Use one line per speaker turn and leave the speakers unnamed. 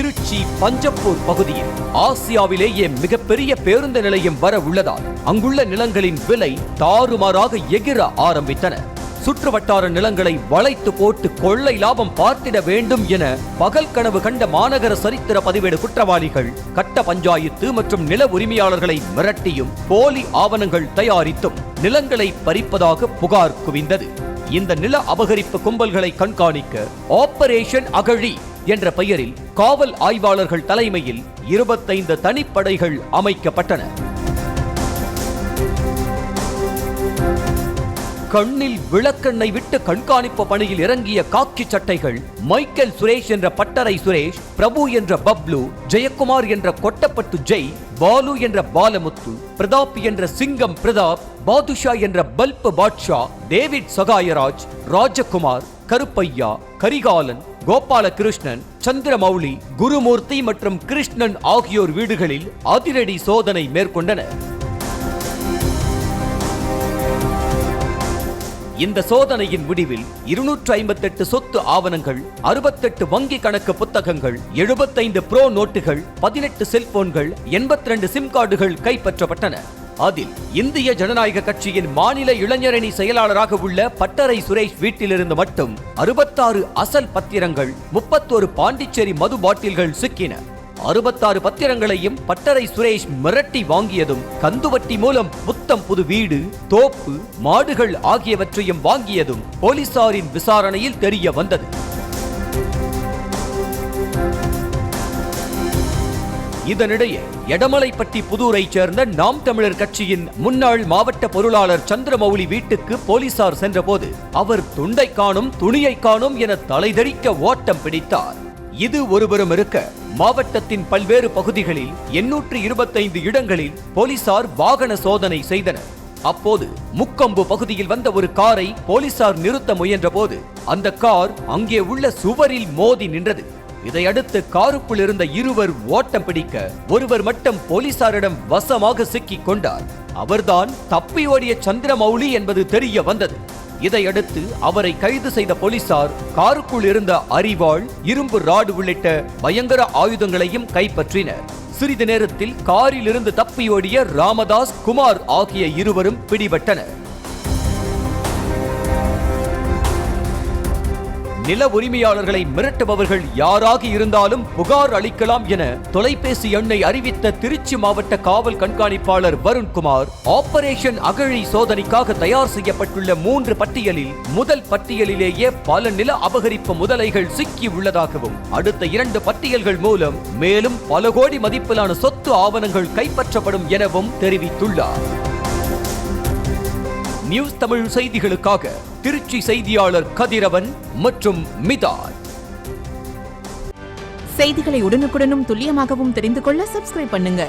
திருச்சி பஞ்சப்பூர் பகுதியில் ஆசியாவிலேயே மிகப்பெரிய பேருந்து நிலையம் வர உள்ளதால் அங்குள்ள நிலங்களின் விலை தாறுமாறாக எகிர ஆரம்பித்தன. சுற்றுவட்டார நிலங்களை வளைத்து போட்டு கொள்ளை லாபம் பார்த்திட வேண்டும் என பகல் கனவு கண்ட மாநகர சரித்திர பதிவேடு குற்றவாளிகள் கட்ட பஞ்சாயத்து மற்றும் நில உரிமையாளர்களை மிரட்டியும் போலி ஆவணங்கள் தயாரித்தும் நிலங்களை பறிப்பதாக புகார் குவிந்தது. இந்த நில அபகரிப்பு கும்பல்களை கண்காணிக்க ஆபரேஷன் அகழி என்ற பெயரில் காவல் ஆய்வாளர்கள் தலைமையில் இருபத்தைந்து தனிப்படைகள் அமைக்கப்பட்டன. கண்ணில் விளக்கெண்ணை விட்டு கண்காணிப்பு பணியில் இறங்கிய காக்கி சட்டைகள் மைக்கேல் சுரேஷ் என்ற பட்டறை சுரேஷ் பிரபு என்ற பப்ளு ஜெயக்குமார் என்ற கொட்டப்பட்டு ஜெய் பாலு என்ற பாலமுத்து பிரதாப் என்ற சிங்கம் பிரதாப் பாதுஷா என்ற பல்ப் பாட்ஷா டேவிட் சகாயராஜ் ராஜகுமார் கருப்பையா கரிகாலன் கோபாலகிருஷ்ணன் சந்திரமௌலி குருமூர்த்தி மற்றும் கிருஷ்ணன் ஆகியோர் வீடுகளில் அதிரடி சோதனை மேற்கொண்டனர். இந்த சோதனையின் முடிவில் இருநூற்று ஐம்பத்தெட்டு சொத்து ஆவணங்கள் அறுபத்தெட்டு வங்கி கணக்கு புத்தகங்கள் எழுபத்தைந்து ப்ரோ நோட்டுகள் பதினெட்டு செல்போன்கள் எண்பத்தி ரெண்டு சிம் கார்டுகள் கைப்பற்றப்பட்டன. அதில் இந்திய ஜனநாயக கட்சியின் மாநில இளைஞரணி செயலாளராக உள்ள பட்டறை சுரேஷ் வீட்டிலிருந்து மட்டும் அறுபத்தாறு அசல் பத்திரங்கள் முப்பத்தோரு பாண்டிச்சேரி மது பாட்டில்கள் சிக்கின. அறுபத்தாறு பத்திரங்களையும் பட்டறை சுரேஷ் மிரட்டி வாங்கியதும் கந்துவட்டி மூலம் புத்தம் புது வீடு தோப்பு மாடுகள் ஆகியவற்றையும் வாங்கியதும் போலீசாரின் விசாரணையில் தெரிய வந்தது. இதனிடையே எடமலைப்பட்டி புதூரைச் சேர்ந்த நாம் தமிழர் கட்சியின் முன்னாள் மாவட்ட பொருளாளர் சந்திரமௌலி வீட்டுக்கு போலீசார் சென்றபோது அவர் துண்டை காணும் துணியை காணும் என தலைதெறிக்க ஓட்டம் பிடித்தார். இது ஒருபுறம் இருக்க மாவட்டத்தின் பல்வேறு பகுதிகளில் எண்ணூற்று இருபத்தைந்து இடங்களில் போலீசார் வாகன சோதனை செய்தனர். அப்போது முக்கொம்பு பகுதியில் வந்த ஒரு காரை போலீசார் நிறுத்த முயன்றபோது அந்த கார் அங்கே உள்ள சுவரில் மோதி நின்றது. இதையடுத்து காருக்குள் இருந்த இருவர் ஓட்டம் பிடிக்க ஒருவர் மட்டும் போலீசாரிடம் வசமாக சிக்கிக் கொண்டார். அவர்தான் தப்பி ஓடிய சந்திரமௌலி என்பது தெரிய வந்தது. இதையடுத்து அவரை கைது செய்த போலீசார் காருக்குள் இருந்த அரிவாள் இரும்பு ராடு உள்ளிட்ட பயங்கர ஆயுதங்களையும் கைப்பற்றினர். சிறிது நேரத்தில் காரில் இருந்து தப்பியோடிய ராமதாஸ் குமார் ஆகிய இருவரும் பிடிபட்டனர். நில உரிமையாளர்களை மிரட்டுபவர்கள் யாராக இருந்தாலும் புகார் அளிக்கலாம் என தொலைபேசி எண்ணை அறிவித்த திருச்சி மாவட்ட காவல் கண்காணிப்பாளர் வருண்குமார் ஆபரேஷன் அகழி சோதனைக்காக தயார் செய்யப்பட்டுள்ள மூன்று பட்டியலில் முதல் பட்டியலிலேயே பல நில அபகரிப்பு முதலைகள் சிக்கி உள்ளதாகவும் அடுத்த இரண்டு பட்டியல்கள் மூலம் மேலும் பல கோடி மதிப்பிலான சொத்து ஆவணங்கள் கைப்பற்றப்படும் எனவும் தெரிவித்துள்ளார். நியூஸ் தமிழ் செய்திகளுக்காக திருச்சி செய்தியாளர் கதிரவன் மற்றும் மிதார்
செய்திகளை உடனுக்குடனும் துல்லியமாகவும் தெரிந்து கொள்ள சப்ஸ்கிரைப் பண்ணுங்க.